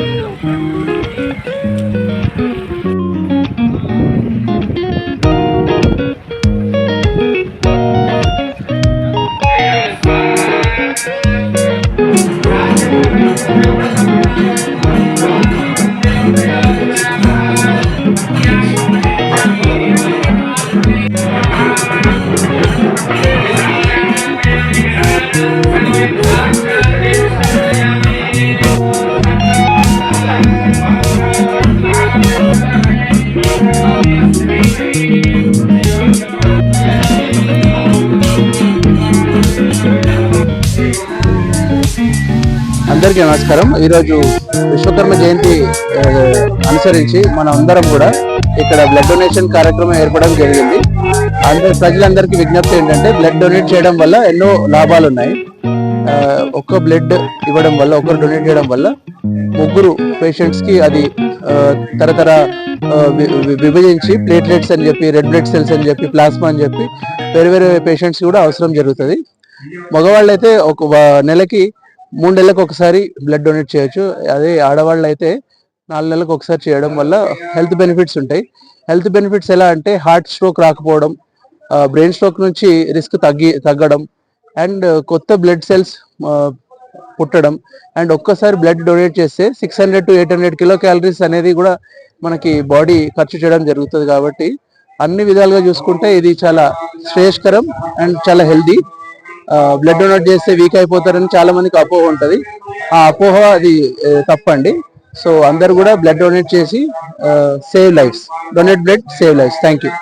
Woo! అందరికీ నమస్కారం. ఈరోజు విశ్వకర్మ జయంతి అనుసరించి మన అందరం కూడా ఇక్కడ బ్లడ్ డొనేషన్ కార్యక్రమం ఏర్పడడం జరిగింది. అందరి ప్రజలందరికీ విజ్ఞప్తి ఏంటంటే బ్లడ్ డొనేట్ చేయడం వల్ల ఎన్నో లాభాలు ఉన్నాయి. ఒక్క బ్లడ్ ఇవ్వడం వల్ల ఒకరు డొనేట్ చేయడం వల్ల ముగ్గురు పేషెంట్స్కి అది తరతర విభజించి ప్లేట్లెట్స్ అని చెప్పి రెడ్ బ్లడ్ సెల్స్ అని చెప్పి ప్లాస్మా అని చెప్పి వేరే వేరే పేషెంట్స్ కూడా అవసరం జరుగుతుంది. మగవాళ్ళు అయితే ఒక నెలకి మూడు నెలలకు ఒకసారి బ్లడ్ డొనేట్ చేయొచ్చు. అదే ఆడవాళ్ళు అయితే నాలుగు నెలలకు ఒకసారి చేయడం వల్ల హెల్త్ బెనిఫిట్స్ ఉంటాయి. హెల్త్ బెనిఫిట్స్ ఎలా అంటే హార్ట్ స్ట్రోక్ రాకపోవడం బ్రెయిన్ స్ట్రోక్ నుంచి రిస్క్ తగ్గి తగ్గడం అండ్ కొత్త బ్లడ్ సెల్స్ పుట్టడం అండ్ ఒక్కసారి బ్లడ్ డొనేట్ చేస్తే six hundred to eight hundred kilo calories అనేది కూడా మనకి బాడీ ఖర్చు చేయడం జరుగుతుంది కాబట్టి అన్ని విధాలుగా చూసుకుంటే ఇది చాలా శ్రేయస్కరం అండ్ చాలా హెల్దీ. బ్లడ్ డొనేట్ చేస్తే వీక్ అయిపోతారని చాలా మందికి అపోహ ఉంటుంది. ఆ అపోహ అది తప్పండి. సో అందరు కూడా బ్లడ్ డొనేట్ చేసి save lives donate blood save lives thank you